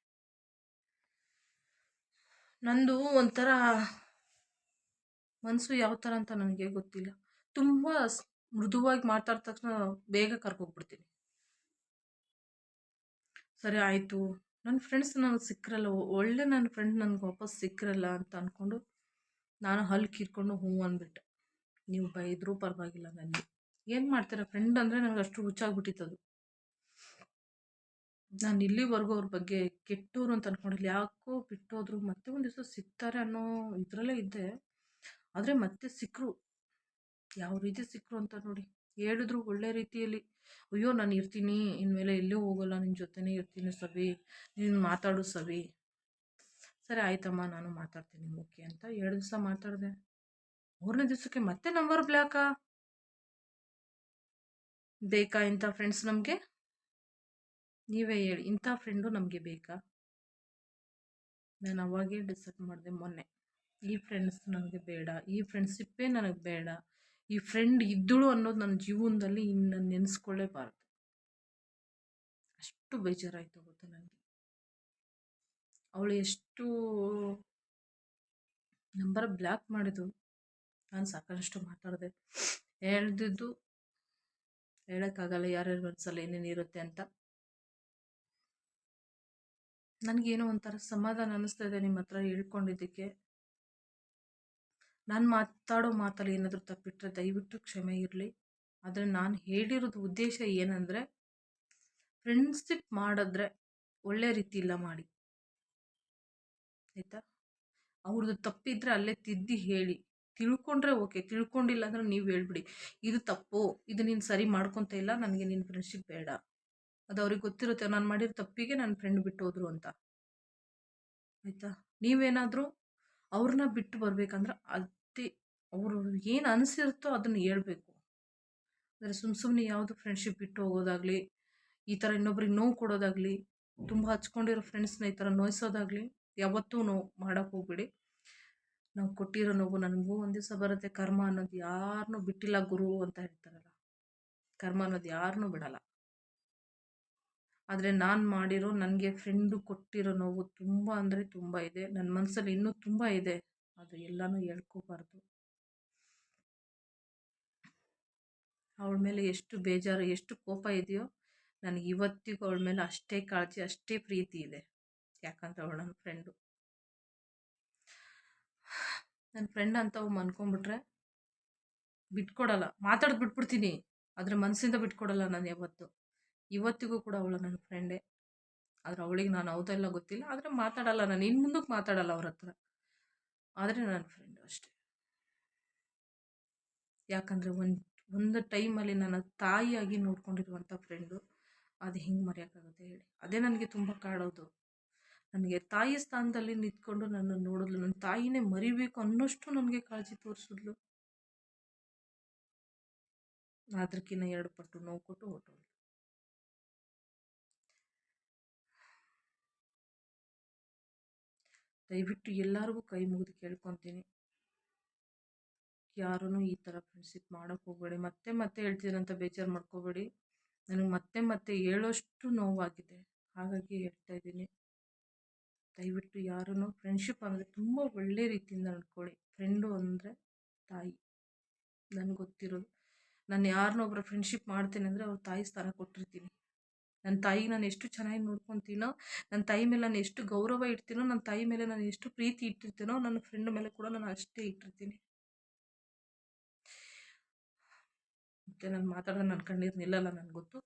S1: ನಂದು ಒಂಥರ ಮನಸ್ಸು ಯಾವ ಥರ ಅಂತ ನನಗೆ ಗೊತ್ತಿಲ್ಲ. ತುಂಬ ಮೃದುವಾಗಿ ಮಾತಾಡಿದ ತಕ್ಷಣ ಬೇಗ ಕರ್ಕೋಗ್ಬಿಡ್ತೀನಿ. ಸರಿ, ಆಯಿತು. ನನ್ನ ಫ್ರೆಂಡ್ಸ್ ನನಗೆ ಸಿಕ್ಕರಲ್ಲ ಒಳ್ಳೆ ನನ್ನ ಫ್ರೆಂಡ್ ನನಗೆ ವಾಪಸ್ ಸಿಕ್ಕರಲ್ಲ ಅಂತ ಅಂದ್ಕೊಂಡು ನಾನು ಹಲ್ಲು ಕೀರ್ಕೊಂಡು ಹ್ಞೂ ಅಂದ್ಬಿಟ್ಟೆ. ನೀವು ಬೈದರೂ ಪರವಾಗಿಲ್ಲ ನನಗೆ. ಏನು ಮಾಡ್ತೀರಾ? ಫ್ರೆಂಡ್ ಅಂದರೆ ನನಗೆ ಅಷ್ಟು ಹುಚ್ಚಾಗ್ಬಿಟ್ಟಿತ್ತದು ನಾನು ಇಲ್ಲಿವರೆಗೂ ಅವ್ರ ಬಗ್ಗೆ ಕೆಟ್ಟೋರು ಅಂತ ಅನ್ಕೊಂಡಿಲ್ಲ. ಯಾಕೋ ಬಿಟ್ಟೋದ್ರು ಮತ್ತೆ ಒಂದು ದಿವಸ ಸಿಗ್ತಾರೆ ಅನ್ನೋ ಇದರಲ್ಲೇ ಇದ್ದೆ. ಆದರೆ ಮತ್ತೆ ಸಿಕ್ಕರು ಯಾವ ರೀತಿ ಸಿಕ್ಕರು ಅಂತ ನೋಡಿ. ಹೇಳಿದ್ರು ಒಳ್ಳೆ ರೀತಿಯಲ್ಲಿ. ಅಯ್ಯೋ, ನಾನು ಇರ್ತೀನಿ. ಇನ್ಮೇಲೆ ಎಲ್ಲೂ ಹೋಗೋಲ್ಲ. ನಿನ್ನ ಜೊತೆನೇ ಇರ್ತೀನಿ ಸವಿ. ನೀನು ಮಾತಾಡು ಸವಿ. ಸರಿ, ಆಯ್ತಮ್ಮ. ನಾನು ಮಾತಾಡ್ತೀನಿ. ಓಕೆ ಅಂತ ಎರಡು ದಿವಸ ಮಾತಾಡಿದೆ. ಮೂರನೇ ದಿವಸಕ್ಕೆ ಮತ್ತೆ ನಂಬರ್ ಬ್ಲ್ಯಾಕಾ ಬೇಕಾ ಇಂಥ ಫ್ರೆಂಡ್ಸ್ ನಮಗೆ? ನೀವೇ ಹೇಳಿ. ಇಂಥ ಫ್ರೆಂಡು ನಮಗೆ ಬೇಕಾ? ನಾನು ಅವಾಗೇ ಡಿಸೈಡ್ ಮಾಡಿದೆ ಮೊನ್ನೆ. ಈ ಫ್ರೆಂಡ್ಸ್ ನನಗೆ ಬೇಡ, ಈ ಫ್ರೆಂಡ್ಶಿಪ್ಪೇ ನನಗೆ ಬೇಡ, ಈ ಫ್ರೆಂಡ್ ಇದ್ದಳು ಅನ್ನೋದು ನನ್ನ ಜೀವನದಲ್ಲಿ ಇನ್ನು ನೆನೆಸ್ಕೊಳ್ಳೇಬಾರ್ದು. ಅಷ್ಟು ಬೇಜಾರಾಯಿತು ಗೊತ್ತಾ ನನಗೆ ಅವಳು ಎಷ್ಟು ನಂಬರ್ ಬ್ಲ್ಯಾಕ್ ಮಾಡಿದ್ದು ನಾನು ಸಾಕಷ್ಟು ಮಾತಾಡಿದೆ. ಹೇಳ್ದಿದ್ದು ಹೇಳೋಕ್ಕಾಗಲ್ಲ, ಯಾರ್ಯಾರು ಮನಸ್ಸಲ್ಲಿ ಏನೇನಿರುತ್ತೆ ಅಂತ. ನನಗೇನೋ ಒಂಥರ ಸಮಾಧಾನ ಅನ್ನಿಸ್ತಾ ಇದೆ ನಿಮ್ಮ ಹತ್ರ ಹೇಳ್ಕೊಂಡಿದ್ದಕ್ಕೆ. ನಾನು ಮಾತಾಡೋ ಮಾತಲ್ಲಿ ಏನಾದರೂ ತಪ್ಪಿಟ್ಟರೆ ದಯವಿಟ್ಟು ಕ್ಷಮೆ ಇರಲಿ. ಆದರೆ ನಾನು ಹೇಳಿರೋದು ಉದ್ದೇಶ ಏನಂದರೆ ಫ್ರೆಂಡ್ಶಿಪ್ ಮಾಡಿದ್ರೆ ಒಳ್ಳೆ ಇಲ್ಲ ಮಾಡಿ. ಆಯಿತಾ? ಅವ್ರದ್ದು ತಪ್ಪಿದ್ರೆ ಅಲ್ಲೇ ತಿದ್ದಿ ಹೇಳಿ. ತಿಳ್ಕೊಂಡ್ರೆ ಓಕೆ, ತಿಳ್ಕೊಂಡಿಲ್ಲ ಅಂದ್ರೆ ನೀವು ಹೇಳ್ಬಿಡಿ. ಇದು ತಪ್ಪು, ಇದು ನೀನು ಸರಿ ಮಾಡ್ಕೊತ ಇಲ್ಲ, ನನಗೆ ನಿನ್ನ ಫ್ರೆಂಡ್ಶಿಪ್ ಬೇಡ. ಅದು ಅವ್ರಿಗೆ ಗೊತ್ತಿರುತ್ತೆ, ನಾನು ಮಾಡಿರೋ ತಪ್ಪಿಗೆ ನನ್ನ ಫ್ರೆಂಡ್ ಬಿಟ್ಟು ಹೋದ್ರು ಅಂತ. ಆಯಿತಾ? ನೀವೇನಾದರೂ ಅವ್ರನ್ನ ಬಿಟ್ಟು ಬರ್ಬೇಕಂದ್ರೆ ಅದೇ ಅವರು ಏನು ಅನಿಸಿರುತ್ತೋ ಅದನ್ನು ಹೇಳ್ಬೇಕು. ಅಂದರೆ ಸುಮ್ಮ ಸುಮ್ಮನೆ ಯಾವುದು ಫ್ರೆಂಡ್ಶಿಪ್ ಬಿಟ್ಟು ಹೋಗೋದಾಗಲಿ, ಈ ಥರ ಇನ್ನೊಬ್ರಿಗೆ ನೋವು ಕೊಡೋದಾಗಲಿ, ತುಂಬ ಹಚ್ಕೊಂಡಿರೋ ಫ್ರೆಂಡ್ಸ್ನ ಈ ಥರ ನೋಯಿಸೋದಾಗಲಿ, ಯಾವತ್ತೂ ನೋವು ಮಾಡೋಕ್ಕೆ ಹೋಗ್ಬೇಡಿ. ನಾವು ಕೊಟ್ಟಿರೋ ನೋವು ನನಗೂ ಒಂದು ದಿವಸ ಬರುತ್ತೆ, ಕರ್ಮ ಅನ್ನೋದು ಯಾರನ್ನೂ ಬಿಟ್ಟಿಲ್ಲ ಗುರು ಅಂತ ಹೇಳ್ತಾರಲ್ಲ. ಕರ್ಮ ಅನ್ನೋದು ಯಾರನ್ನೂ ಬಿಡಲ್ಲ. ಆದರೆ ನಾನು ಮಾಡಿರೋ ನನಗೆ ಫ್ರೆಂಡು ಕೊಟ್ಟಿರೋ ನೋವು ತುಂಬ ಅಂದರೆ ತುಂಬ ಇದೆ. ನನ್ನ ಮನಸ್ಸಲ್ಲಿ ಇನ್ನೂ ತುಂಬ ಇದೆ. ಅದು ಎಲ್ಲನೂ ಹೇಳ್ಕೋಬಾರ್ದು. ಅವಳ ಮೇಲೆ ಎಷ್ಟು ಬೇಜಾರು, ಎಷ್ಟು ಕೋಪ ಇದೆಯೋ, ನನಗೆ ಇವತ್ತಿಗೂ ಅವಳ ಮೇಲೆ ಅಷ್ಟೇ ಕಾಳಜಿ, ಅಷ್ಟೇ ಪ್ರೀತಿ ಇದೆ. ಯಾಕಂದ್ರೆ ಅವಳು ನನ್ನ ಫ್ರೆಂಡು ನನ್ನ ಫ್ರೆಂಡ್ ಅಂತ ಅನ್ಕೊಂಬಿಟ್ರೆ ಬಿಟ್ಕೊಡಲ್ಲ. ಮಾತಾಡೋದು ಬಿಟ್ಬಿಡ್ತೀನಿ. ಆದರೆ ಮನಸ್ಸಿಂದ ಬಿಟ್ಕೊಡಲ್ಲ ನಾನು ಯಾವತ್ತು. ಇವತ್ತಿಗೂ ಕೂಡ ಅವಳು ನನ್ನ ಫ್ರೆಂಡೇ ಆದರೆ ಅವಳಿಗೆ ನಾನು ಹೌದೆಲ್ಲ ಗೊತ್ತಿಲ್ಲ. ಆದರೆ ಮಾತಾಡಲ್ಲ ನಾನು. ಇನ್ನು ಮುಂದಕ್ಕೆ ಮಾತಾಡಲ್ಲ ಅವ್ರ ಹತ್ರ. ಆದರೆ ನನ್ನ ಫ್ರೆಂಡು ಅಷ್ಟೇ. ಯಾಕಂದರೆ ಒಂದು ಒಂದು ಟೈಮಲ್ಲಿ ನನ್ನ ತಾಯಿಯಾಗಿ ನೋಡ್ಕೊಂಡಿರುವಂಥ ಫ್ರೆಂಡು ಅದು ಹಿಂಗೆ ಮರೆಯೋಕ್ಕಾಗುತ್ತೆ ಹೇಳಿ. ಅದೇ ನನಗೆ ತುಂಬ ಕಾಡೋದು. ನನಗೆ ತಾಯಿ ಸ್ಥಾನದಲ್ಲಿ ನಿಂತ್ಕೊಂಡು ನನ್ನ ನೋಡಿದ್ಲು ನನ್ನ ತಾಯಿನೇ ಮರಿಬೇಕು ಅನ್ನೋಷ್ಟು ನನಗೆ ಕಾಳಜಿ ತೋರಿಸಿದ್ಲು. ಅದಕ್ಕಿಂತ ಎರಡು ಪಟ್ಟು ನೋವು ಕೊಟ್ಟು ಹೊಟ್ಟೋದು ದಯವಿಟ್ಟು ಎಲ್ಲರಿಗೂ ಕೈ ಮುಗಿದು ಕೇಳ್ಕೊತೀನಿ. ಯಾರೂ ಈ ಥರ ಫ್ರೆಂಡ್ಶಿಪ್ ಮಾಡೋಕ್ಕೆ ಹೋಗಬೇಡಿ. ಮತ್ತೆ ಮತ್ತೆ ಹೇಳ್ತೀರಂತ ಬೇಜಾರು ಮಾಡ್ಕೋಬೇಡಿ. ನನಗೆ ಮತ್ತೆ ಮತ್ತೆ ಹೇಳೋಷ್ಟು ನೋವಾಗಿದೆ. ಹಾಗಾಗಿ ಹೇಳ್ತಾ ಇದ್ದೀನಿ. ದಯವಿಟ್ಟು ಯಾರೂ ಫ್ರೆಂಡ್ಶಿಪ್ ಅಂದರೆ ತುಂಬ ಒಳ್ಳೆ ರೀತಿಯಿಂದ ನಡ್ಕೊಳ್ಳಿ. ಫ್ರೆಂಡು ಅಂದರೆ ತಾಯಿ. ನನಗೆ ಗೊತ್ತಿರೋದು. ನಾನು ಯಾರನ್ನೊಬ್ರು ಫ್ರೆಂಡ್ಶಿಪ್ ಮಾಡ್ತೀನಿ ಅಂದರೆ ಅವ್ರ ತಾಯಿ ಸ್ಥಾನ ಕೊಟ್ಟಿರ್ತೀನಿ. ನನ್ನ ತಾಯಿಗೆ ನಾನು ಎಷ್ಟು ಚೆನ್ನಾಗಿ ನೋಡ್ಕೊತೀನೋ, ನನ್ನ ತಾಯಿ ಮೇಲೆ ನಾನು ಎಷ್ಟು ಗೌರವ ಇಡ್ತೀನೋ, ನನ್ನ ತಾಯಿ ಮೇಲೆ ನಾನು ಎಷ್ಟು ಪ್ರೀತಿ ಇಟ್ಟಿರ್ತೀನೋ, ನನ್ನ ಫ್ರೆಂಡ್ ಮೇಲೆ ಕೂಡ ನಾನು ಅಷ್ಟೇ ಇಟ್ಟಿರ್ತೀನಿ. ಮತ್ತು ನಾನು ಮಾತಾಡೋ ನನ್ನ ಕಣ್ಣೀರು ನಿಲ್ಲಲ್ಲ ನನಗೆ ಗೊತ್ತು.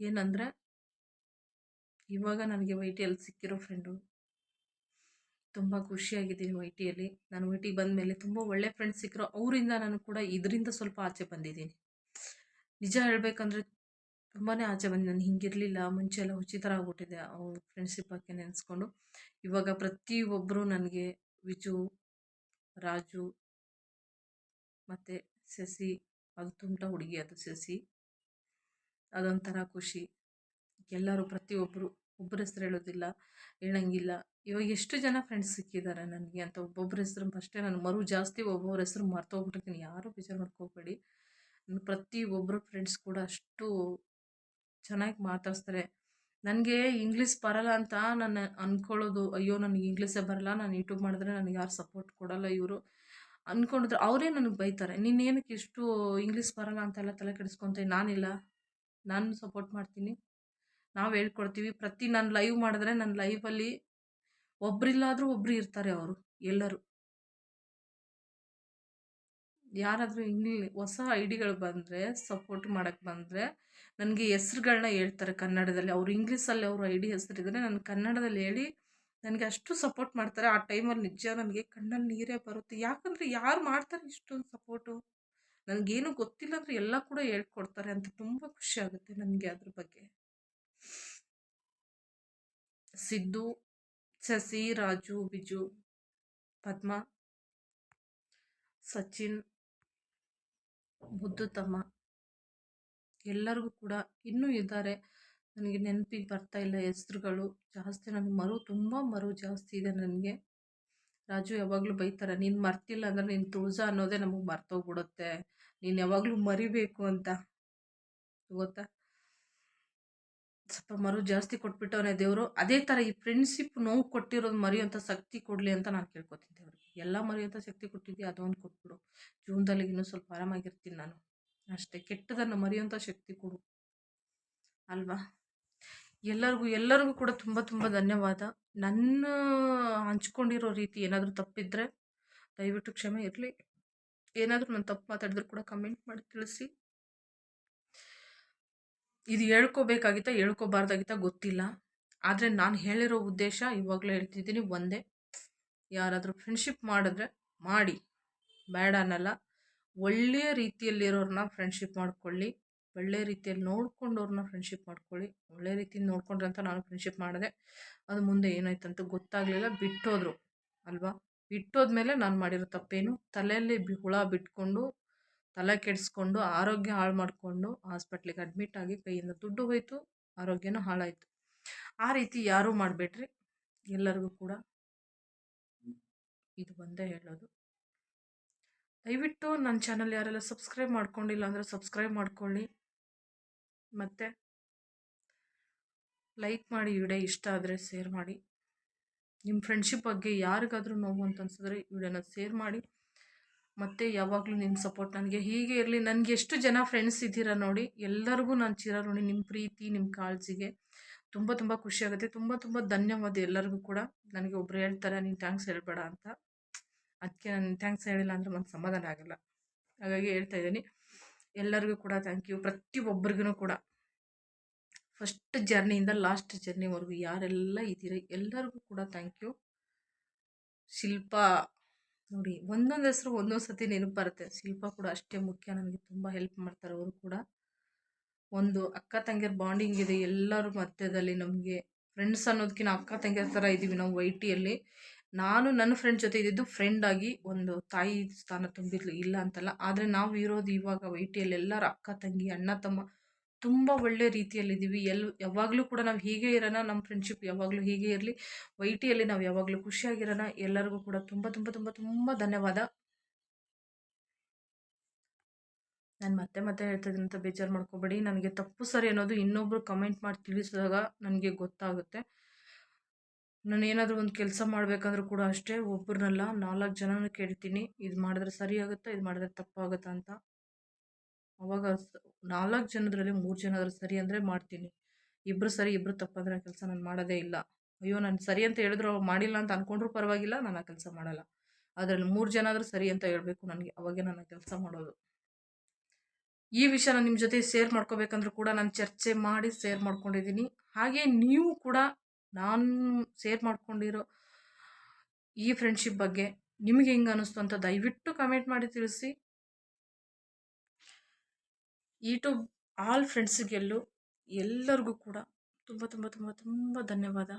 S1: ಏನಂದರೆ, ಇವಾಗ ನನಗೆ ವೈ ಟಿಯಲ್ಲಿ ಸಿಕ್ಕಿರೋ ಫ್ರೆಂಡು ತುಂಬ ಖುಷಿಯಾಗಿದ್ದೀನಿ ವೈ ಟಿಯಲ್ಲಿ ನಾನು ವೈ ಟಿಗೆ ಬಂದ ಮೇಲೆ ತುಂಬ ಒಳ್ಳೆ ಫ್ರೆಂಡ್ಸ್ ಸಿಕ್ಕರು, ಅವರಿಂದ ನಾನು ಕೂಡ ಇದರಿಂದ ಸ್ವಲ್ಪ ಆಚೆ ಬಂದಿದ್ದೀನಿ. ನಿಜ ಹೇಳಬೇಕಂದ್ರೆ ತುಂಬಾ ಆಚೆ ಬಂದು ನಾನು ಹಿಂಗಿರಲಿಲ್ಲ. ಮುಂಚೆ ಎಲ್ಲ ಹುಚ್ಚಿ ಥರ ಆಗ್ಬಿಟ್ಟಿದೆ. ಅವ್ರ ಫ್ರೆಂಡ್ಶಿಪ್ ಬಗ್ಗೆ ನೆನೆಸ್ಕೊಂಡು. ಇವಾಗ ಪ್ರತಿಯೊಬ್ಬರು ನನಗೆ ವಿಜು, ರಾಜು ಮತ್ತು ಸಸಿ ಅದು ತುಂಟ ಹುಡುಗಿ ಅದು ಸಸಿ. ಅದೊಂಥರ ಖುಷಿ. ಎಲ್ಲರೂ ಪ್ರತಿಯೊಬ್ಬರು ಒಬ್ಬರ ಹೆಸ್ರು ಹೇಳೋದಿಲ್ಲ, ಹೇಳಂಗಿಲ್ಲ. ಇವಾಗ ಎಷ್ಟು ಜನ ಫ್ರೆಂಡ್ಸ್ ಸಿಕ್ಕಿದ್ದಾರೆ ನನಗೆ ಅಂತ ಒಬ್ಬೊಬ್ಬರ ಹೆಸ್ರು ಅಷ್ಟೇ. ನಾನು ಮರು ಜಾಸ್ತಿ ಒಬ್ಬೊಬ್ಬರ ಹೆಸ್ರು ಮರ್ತೋಗ್ಬಿಟ್ಟಿರ್ತೀನಿ ಯಾರೂ ಬೇಜಾರು ಮಾಡ್ಕೋಬೇಡಿ ಪ್ರತಿಯೊಬ್ಬರು ಫ್ರೆಂಡ್ಸ್ ಕೂಡ ಅಷ್ಟು ಚೆನ್ನಾಗಿ ಮಾತಾಡಿಸ್ತಾರೆ. ನನಗೆ ಇಂಗ್ಲೀಷ್ ಬರಲ್ಲ ಅಂತ ನಾನು ಅಂದ್ಕೊಳ್ಳೋದು ಅಯ್ಯೋ, ನನಗೆ ಇಂಗ್ಲೀಷೇ ಬರಲ್ಲ, ನಾನು ಯೂಟ್ಯೂಬ್ ಮಾಡಿದ್ರೆ ನನಗೆ ಯಾರು ಸಪೋರ್ಟ್ ಕೊಡಲ್ಲ ಇವರು? ಅಂದ್ಕೊಂಡಿದ್ರು ಅವರೇ ನನಗೆ ಬೈತಾರೆ, ನೀನು ಏನಕ್ಕೆ ಇಷ್ಟು ಇಂಗ್ಲೀಷ್ ಬರಲ್ಲ ಅಂತೆಲ್ಲ ತಲೆ ಕೆಡಿಸ್ಕೊತೀನಿ ನಾನಿಲ್ಲ. ನಾನು ಸಪೋರ್ಟ್ ಮಾಡ್ತೀನಿ. ನಾವು ಹೇಳ್ಕೊಡ್ತೀವಿ. ಪ್ರತಿ ನಾನು ಲೈವ್ ಮಾಡಿದ್ರೆ ನನ್ನ ಲೈವಲ್ಲಿ ಒಬ್ಬರಿಲ್ಲಾದರೂ ಒಬ್ಬರು ಇರ್ತಾರೆ ಅವರು, ಎಲ್ಲರೂ. ಯಾರಾದರೂ ಇಂಗ್ಲಿ ಹೊಸ ಐಡಿಗಳು ಬಂದರೆ ಸಪೋರ್ಟ್ ಮಾಡೋಕ್ಕೆ ಬಂದರೆ ನನಗೆ ಹೆಸ್ರುಗಳನ್ನ ಹೇಳ್ತಾರೆ ಕನ್ನಡದಲ್ಲಿ. ಅವ್ರು ಇಂಗ್ಲೀಷಲ್ಲಿ ಅವರು ಐ ಡಿ ಹೆಸರಿದ್ರೆ ನಾನು ಕನ್ನಡದಲ್ಲಿ ಹೇಳಿ ನನಗೆ ಅಷ್ಟು ಸಪೋರ್ಟ್ ಮಾಡ್ತಾರೆ. ಆ ಟೈಮಲ್ಲಿ ನಿಜ ನನಗೆ ಕಣ್ಣಲ್ಲಿ ನೀರೇ ಬರುತ್ತೆ. ಯಾಕಂದರೆ ಯಾರು ಮಾಡ್ತಾರೆ ಇಷ್ಟೊಂದು ಸಪೋರ್ಟು ನನಗೇನು ಗೊತ್ತಿಲ್ಲ ಅಂದರೆ ಎಲ್ಲ ಕೂಡ ಹೇಳ್ಕೊಡ್ತಾರೆ ಅಂತ ತುಂಬ ಖುಷಿ ಆಗುತ್ತೆ ನನಗೆ ಅದ್ರ ಬಗ್ಗೆ. ಸಿದ್ದು ಶಶಿ ರಾಜು, ಬಿಜು, ಪದ್ಮ, ಸಚಿನ್ ಮುದ್ದು ತಮ್ಮ ಎಲ್ಲರಿಗೂ ಕೂಡ ಇನ್ನೂ ಇದ್ದಾರೆ. ನನಗೆ ನೆನಪಿಗೆ ಬರ್ತಾ ಇಲ್ಲ ಹೆಸ್ರುಗಳು. ಜಾಸ್ತಿ ನನಗೆ ಮರು, ತುಂಬ ಮರು ಜಾಸ್ತಿ ಇದೆ ನನಗೆ. ರಾಜು ಯಾವಾಗಲೂ ಬೈತಾರೆ, ನೀನು ಮರ್ತಿಲ್ಲ ಅಂದರೆ ನೀನು ತುಳ್ಸ ಅನ್ನೋದೇ ನಮಗೆ ಮರ್ತೋಗ್ಬಿಡುತ್ತೆ. ನೀನು ಯಾವಾಗಲೂ ಮರಿಬೇಕು ಅಂತ. ಗೊತ್ತಾ? ಸ್ವಲ್ಪ ಮರು ಜಾಸ್ತಿ ಕೊಟ್ಬಿಟ್ಟವನೇ ದೇವರು. ಅದೇ ಥರ ಈ ಫ್ರೆಂಡ್ಶಿಪ್ ನೋವು ಕೊಟ್ಟಿರೋದು ಮರೆಯುವಂಥ ಶಕ್ತಿ ಕೊಡಲಿ ಅಂತ ನಾನು ಕೇಳ್ಕೊತೀನಿ ದೇವ್ರಿಗೆ. ಎಲ್ಲ ಮರೆಯುವಂಥ ಶಕ್ತಿ ಕೊಟ್ಟಿದ್ದೆ ಅದೊಂದು ಕೊಟ್ಬಿಡು. ಜೀವನದಲ್ಲಿ ಇನ್ನೂ ಸ್ವಲ್ಪ ಆರಾಮಾಗಿರ್ತೀನಿ ನಾನು. ಅಷ್ಟೇ, ಕೆಟ್ಟದನ್ನು ಮರೆಯುವಂಥ ಶಕ್ತಿ ಕೊಡು. ಅಲ್ವಾ? ಎಲ್ಲರಿಗೂ ಎಲ್ಲರಿಗೂ ಕೂಡ ತುಂಬ ತುಂಬ ಧನ್ಯವಾದ. ನನ್ನ ಹಂಚ್ಕೊಂಡಿರೋ ರೀತಿ ಏನಾದರೂ ತಪ್ಪಿದ್ರೆ ದಯವಿಟ್ಟು ಕ್ಷಮೆ ಇರಲಿ. ಏನಾದರೂ ನಾನು ತಪ್ಪು ಮಾತಾಡಿದ್ರು ಕೂಡ ಕಮೆಂಟ್ ಮಾಡಿ ತಿಳಿಸಿ. ಇದು ಹೇಳ್ಕೋಬೇಕಾಗಿತ್ತ, ಹೇಳ್ಕೋಬಾರ್ದಾಗಿತ್ತ ಗೊತ್ತಿಲ್ಲ. ಆದರೆ ನಾನು ಹೇಳಿರೋ ಉದ್ದೇಶ ಇವಾಗಲೇ ಹೇಳ್ತಿದ್ದೀನಿ, ಒಂದೇ. ಯಾರಾದರೂ ಫ್ರೆಂಡ್ಶಿಪ್ ಮಾಡಿದ್ರೆ, ಮಾಡಿ. ಬೇಡ ಅನ್ನಲ್ಲ. ಒಳ್ಳೆಯ ರೀತಿಯಲ್ಲಿರೋರನ್ನ ಫ್ರೆಂಡ್ಶಿಪ್ ಮಾಡ್ಕೊಳ್ಳಿ, ಒಳ್ಳೆ ರೀತಿಯಲ್ಲಿ ನೋಡ್ಕೊಂಡವ್ರನ್ನ ಫ್ರೆಂಡ್ಶಿಪ್ ಮಾಡ್ಕೊಳ್ಳಿ, ಒಳ್ಳೆ ರೀತಿ ನೋಡ್ಕೊಂಡ್ರೆ ಅಂತ ನಾನು ಫ್ರೆಂಡ್ಶಿಪ್ ಮಾಡಿದೆ, ಅದು ಮುಂದೆ ಏನಾಯ್ತು ಅಂತ ಗೊತ್ತಾಗಲಿಲ್ಲ, ಬಿಟ್ಟೋದ್ರು, ಅಲ್ವಾ? ಬಿಟ್ಟೋದ್ಮೇಲೆ ನಾನು ಮಾಡಿರೋ ತಪ್ಪೇನು? ತಲೆಯಲ್ಲಿ ಹುಳ ಬಿಟ್ಕೊಂಡು, ತಲೆ ಕೆಡಿಸ್ಕೊಂಡು, ಆರೋಗ್ಯ ಹಾಳು ಮಾಡಿಕೊಂಡು ಹಾಸ್ಪಿಟ್ಲಿಗೆ ಅಡ್ಮಿಟ್ ಆಗಿ ಕೈಯಿಂದ ದುಡ್ಡು ಹೋಯಿತು, ಆರೋಗ್ಯನೂ ಹಾಳಾಯಿತು. ಆ ರೀತಿ ಯಾರೂ ಮಾಡಬೇಡ್ರಿ, ಎಲ್ಲರಿಗೂ ಕೂಡ. ಇದು ಒಂದೇ ಹೇಳೋದು. ದಯವಿಟ್ಟು ನನ್ನ ಚಾನಲ್ ಯಾರೆಲ್ಲ ಸಬ್ಸ್ಕ್ರೈಬ್ ಮಾಡ್ಕೊಂಡಿಲ್ಲ ಅಂದರೆ ಸಬ್ಸ್ಕ್ರೈಬ್ ಮಾಡ್ಕೊಳ್ಳಿ. ಮತ್ತು ಲೈಕ್ ಮಾಡಿ, ವಿಡಿಯೋ ಇಷ್ಟ ಆದರೆ ಶೇರ್ ಮಾಡಿ. ನಿಮ್ಮ ಫ್ರೆಂಡ್ಶಿಪ್ ಬಗ್ಗೆ ಯಾರಿಗಾದರೂ ನೋವು ಅಂತ ಅನ್ಸಿದ್ರೆ ವಿಡಿಯೋನ ಶೇರ್ ಮಾಡಿ. ಮತ್ತು ಯಾವಾಗಲೂ ನಿಮ್ಮ ಸಪೋರ್ಟ್ ನನಗೆ. ಹೀಗೆ ಇರಲಿ. ನನಗೆ ಎಷ್ಟು ಜನ ಫ್ರೆಂಡ್ಸ್ ಇದ್ದೀರಾ ನೋಡಿ, ಎಲ್ಲರಿಗೂ ನಾನು ಚಿರ ನೋಡಿ ನಿಮ್ಮ ಪ್ರೀತಿ ನಿಮ್ಮ ಕಾಳಜಿಗೆ ತುಂಬ ತುಂಬ ಖುಷಿ ಆಗುತ್ತೆ. ತುಂಬ ತುಂಬ ಧನ್ಯವಾದ ಎಲ್ಲರಿಗೂ ಕೂಡ. ನನಗೆ ಒಬ್ಬರು ಹೇಳ್ತಾರೆ, ನೀನು ಥ್ಯಾಂಕ್ಸ್ ಹೇಳಬೇಡ ಅಂತ. ಅದಕ್ಕೆ ನಾನು ಥ್ಯಾಂಕ್ಸ್ ಹೇಳಿಲ್ಲ ಅಂದರೆ ನನಗೆ ಸಮಾಧಾನ ಆಗಲ್ಲ. ಹಾಗಾಗಿ ಹೇಳ್ತಾ ಇದ್ದೀನಿ. ಎಲ್ಲರಿಗೂ ಕೂಡ ಥ್ಯಾಂಕ್ ಯು ಪ್ರತಿಯೊಬ್ಬರಿಗೂ ಕೂಡ. ಫಸ್ಟ್ ಜರ್ನಿಯಿಂದ ಲಾಸ್ಟ್ ಜರ್ನಿವರೆಗೂ ಯಾರೆಲ್ಲ ಇದ್ದೀರ ಎಲ್ಲರಿಗೂ ಕೂಡ ಥ್ಯಾಂಕ್ ಯು ಶಿಲ್ಪ, ನೋಡಿ ಒಂದೊಂದು ಹೆಸರು ಒಂದೊಂದು ಸತಿ ನೆನಪು ಬರುತ್ತೆ. ಶಿಲ್ಪ ಕೂಡ ಅಷ್ಟೇ ಮುಖ್ಯ. ನನಗೆ ತುಂಬ ಹೆಲ್ಪ್ ಮಾಡ್ತಾರೆ ಅವರು ಕೂಡ. ಒಂದು ಅಕ್ಕ ತಂಗಿಯರ ಬಾಂಡಿಂಗ್ ಇದೆ ಎಲ್ಲರ ಮಧ್ಯದಲ್ಲಿ ನಮಗೆ. ಫ್ರೆಂಡ್ಸ್ ಅನ್ನೋದಕ್ಕಿಂತ ಅಕ್ಕ ತಂಗಿಯರ ಥರ ಇದ್ದೀವಿ ನಾವು ವೈ ಟಿಯಲ್ಲಿ ನಾನು ನನ್ನ ಫ್ರೆಂಡ್ ಜೊತೆ ಇದ್ದಿದ್ದು ಫ್ರೆಂಡ್ ಆಗಿ ಒಂದು ತಾಯಿ ಸ್ಥಾನ ತುಂಬಿದ್ಲು, ಇಲ್ಲ ಅಂತಲ್ಲ. ಆದರೆ ನಾವು ಇರೋದು ಇವಾಗ ವೈ ಟಿಯಲ್ಲಿ ಎಲ್ಲರ ಅಕ್ಕ ತಂಗಿ, ಅಣ್ಣ ತಮ್ಮ ತುಂಬ ಒಳ್ಳೆ ರೀತಿಯಲ್ಲಿದ್ದೀವಿ. ಎಲ್, ಯಾವಾಗಲೂ ಕೂಡ ನಾವು ಹೀಗೆ ಇರೋಣ ನಮ್ಮ ಫ್ರೆಂಡ್ಶಿಪ್ ಯಾವಾಗಲೂ ಹೀಗೆ ಇರಲಿ. ವೈ ಟಿಯಲ್ಲಿ ನಾವು ಯಾವಾಗಲೂ ಖುಷಿಯಾಗಿರೋಣ. ಎಲ್ಲರಿಗೂ ಕೂಡ ತುಂಬ ತುಂಬ ತುಂಬ ತುಂಬ ಧನ್ಯವಾದ. ನಾನು ಮತ್ತೆ ಮತ್ತೆ ಹೇಳ್ತಾ ಇದ್ದೀನಿ ಅಂತ ಬೇಜಾರು ಮಾಡ್ಕೋಬೇಡಿ. ನನಗೆ ತಪ್ಪು ಸರಿ ಅನ್ನೋದು ಇನ್ನೊಬ್ಬರು ಕಮೆಂಟ್ ಮಾಡಿ ತಿಳಿಸಿದಾಗ ನನಗೆ ಗೊತ್ತಾಗುತ್ತೆ. ನಾನು ಏನಾದರೂ ಒಂದು ಕೆಲಸ ಮಾಡಬೇಕಂದ್ರೂ ಕೂಡ ಅಷ್ಟೇ ಒಬ್ಬರನ್ನಲ್ಲ ನಾಲ್ಕು ಜನನ ಕೇಳ್ತೀನಿ. ಇದು ಮಾಡಿದ್ರೆ ಸರಿ ಆಗುತ್ತಾ, ಇದು ಮಾಡಿದ್ರೆ ತಪ್ಪಾಗುತ್ತಾ ಅಂತ. ಅವಾಗ ನಾಲ್ಕು ಜನದ್ರಲ್ಲಿ ಮೂರು ಜನ ಆದರೂ ಸರಿ ಅಂದರೆ ಮಾಡ್ತೀನಿ. ಇಬ್ಬರು ಸರಿ ಇಬ್ಬರು ತಪ್ಪಾದರೆ ಆ ಕೆಲಸ ನಾನು ಮಾಡೋದೇ ಇಲ್ಲ. ಅಯ್ಯೋ, ನಾನು ಸರಿ ಅಂತ ಹೇಳಿದ್ರು ಮಾಡಿಲ್ಲ ಅಂತ ಅಂದ್ಕೊಂಡ್ರೂ ಪರವಾಗಿಲ್ಲ, ನಾನು ಆ ಕೆಲಸ ಮಾಡಲ್ಲ. ಅದರಲ್ಲಿ ಮೂರು ಜನ ಆದರೂ ಸರಿ ಅಂತ ಹೇಳಬೇಕು ನನಗೆ, ಅವಾಗೆ ನಾನು ಕೆಲಸ ಮಾಡೋದು. ಈ ವಿಷಯ ನಾನು ನಿಮ್ಮ ಜೊತೆ ಶೇರ್ ಮಾಡ್ಕೋಬೇಕಂದ್ರೂ ಕೂಡ ನಾನು ಚರ್ಚೆ ಮಾಡಿ ಶೇರ್ ಮಾಡ್ಕೊಂಡಿದ್ದೀನಿ. ಹಾಗೆ ನೀವು ಕೂಡ ನಾನು ಶೇರ್ ಮಾಡ್ಕೊಂಡಿರೋ ಈ ಫ್ರೆಂಡ್ಶಿಪ್ ಬಗ್ಗೆ ನಿಮಗೆ ಹೆಂಗೆ ಅನ್ನಿಸ್ತು ಅಂತ ದಯವಿಟ್ಟು ಕಮೆಂಟ್ ಮಾಡಿ ತಿಳಿಸಿ. ಯೂಟ್ಯೂಬ್ ಆಲ್ ಫ್ರೆಂಡ್ಸಿಗೆಲ್ಲೂ ಎಲ್ಲರಿಗೂ ಕೂಡ ತುಂಬ ತುಂಬ ತುಂಬ ತುಂಬ ಧನ್ಯವಾದ.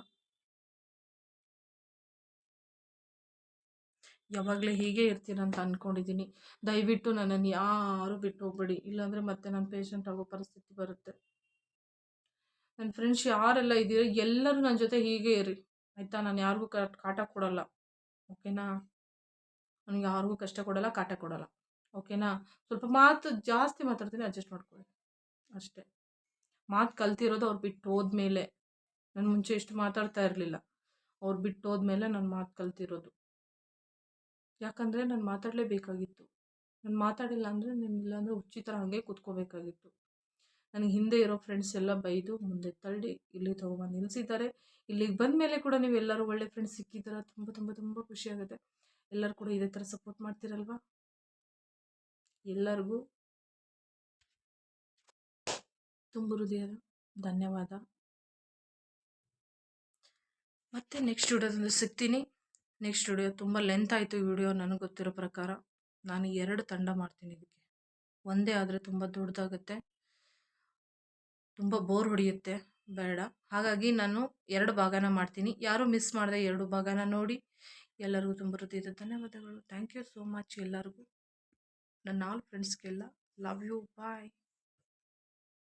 S1: ಯಾವಾಗಲೇ ಹೀಗೆ ಇರ್ತೀರ ಅಂತ ಅಂದ್ಕೊಂಡಿದ್ದೀನಿ ದಯವಿಟ್ಟು ನನ್ನನ್ನು ಯಾರು ಬಿಟ್ಟು ಹೋಗ್ಬೇಡಿ. ಇಲ್ಲಾಂದರೆ ಮತ್ತೆ ನಾನು ಪೇಷಂಟ್ ಆಗೋ ಪರಿಸ್ಥಿತಿ ಬರುತ್ತೆ. ನನ್ನ ಫ್ರೆಂಡ್ಸ್ ಯಾರೆಲ್ಲ ಇದ್ದೀರ ಎಲ್ಲರೂ ನನ್ನ ಜೊತೆ ಹೀಗೆ ಇರಿ ಆಯಿತಾ? ನಾನು ಯಾರಿಗೂ ಕಾಟ ಕೊಡಲ್ಲ. ಓಕೆನಾ ನನಗೆ ಯಾರಿಗೂ ಕಷ್ಟ ಕೊಡಲ್ಲ, ಕಾಟ ಕೊಡಲ್ಲ. ಓಕೆನಾ ಸ್ವಲ್ಪ ಮಾತು ಜಾಸ್ತಿ ಮಾತಾಡ್ತೀನಿ ಅಡ್ಜಸ್ಟ್ ಮಾಡ್ಕೊಳ್ಳಿ. ಅಷ್ಟೇ. ಮಾತು ಕಲ್ತಿರೋದು ಅವ್ರು ಬಿಟ್ಟು ಹೋದ್ಮೇಲೆ. ನಾನು ಮುಂಚೆ ಇಷ್ಟು ಮಾತಾಡ್ತಾ ಇರಲಿಲ್ಲ. ಅವ್ರು ಬಿಟ್ಟು ಹೋದ್ಮೇಲೆ ನಾನು ಮಾತು ಕಲ್ತಿರೋದು. ಯಾಕಂದರೆ ನಾನು ಮಾತಾಡಲೇಬೇಕಾಗಿತ್ತು. ನಾನು ಮಾತಾಡಿಲ್ಲ ಅಂದರೆ ನಿಮ್ಮ ಇಲ್ಲಾಂದರೆ ಥರ ಹಾಗೆ ಕೂತ್ಕೋಬೇಕಾಗಿತ್ತು. ನನಗೆ ಹಿಂದೆ ಇರೋ ಫ್ರೆಂಡ್ಸ್ ಎಲ್ಲ ಬೈದು ಮುಂದೆ ತಳ್ಳಿ ಇಲ್ಲಿ ತೊಗೊಬಂದು ನಿಲ್ಲಿಸಿದ್ದಾರೆ ಇಲ್ಲಿಗೆ ಬಂದ ಮೇಲೆ ಕೂಡ ನೀವು ಎಲ್ಲರೂ ಒಳ್ಳೆ ಫ್ರೆಂಡ್ಸ್ ಸಿಕ್ಕಿದ್ದೀರ? ತುಂಬ ತುಂಬ ತುಂಬ ಖುಷಿಯಾಗುತ್ತೆ ಎಲ್ಲರೂ ಕೂಡ ಇದೇ ಥರ ಸಪೋರ್ಟ್ ಮಾಡ್ತೀರಲ್ವಾ? ಎಲ್ಲರಿಗೂ ತುಂಬ ಹೃದಯದ ಧನ್ಯವಾದ. ಮತ್ತೆ ನೆಕ್ಸ್ಟ್ ವಿಡಿಯೋದಿಂದ ಸಿಗ್ತೀನಿ. ನೆಕ್ಸ್ಟ್ ವಿಡಿಯೋ ತುಂಬ ಲೆಂತ್ ಆಯಿತು ಈ ವಿಡಿಯೋ ನನಗೆ ಗೊತ್ತಿರೋ ಪ್ರಕಾರ. ನಾನು ಎರಡು ತಂಡ ಮಾಡ್ತೀನಿ ಇದಕ್ಕೆ. ಒಂದೇ ಆದರೆ ತುಂಬ ದೊಡ್ಡದಾಗುತ್ತೆ. ತುಂಬ ಬೋರ್ ಹೊಡೆಯುತ್ತೆ, ಬೇಡ. ಹಾಗಾಗಿ ನಾನು ಎರಡು ಭಾಗನ ಮಾಡ್ತೀನಿ. ಯಾರೂ ಮಿಸ್ ಮಾಡದೆ ಎರಡು ಭಾಗನ ನೋಡಿ. ಎಲ್ಲರಿಗೂ ತುಂಬ ಹೃದಯದ ಧನ್ಯವಾದಗಳು. ಥ್ಯಾಂಕ್ ಯು ಸೋ ಮಚ್ ಎಲ್ಲರಿಗೂ. ನನ್ನ ಆಲ್ ಫ್ರೆಂಡ್ಸ್ಗೆಲ್ಲ ಲವ್ ಯು ಬಾಯ್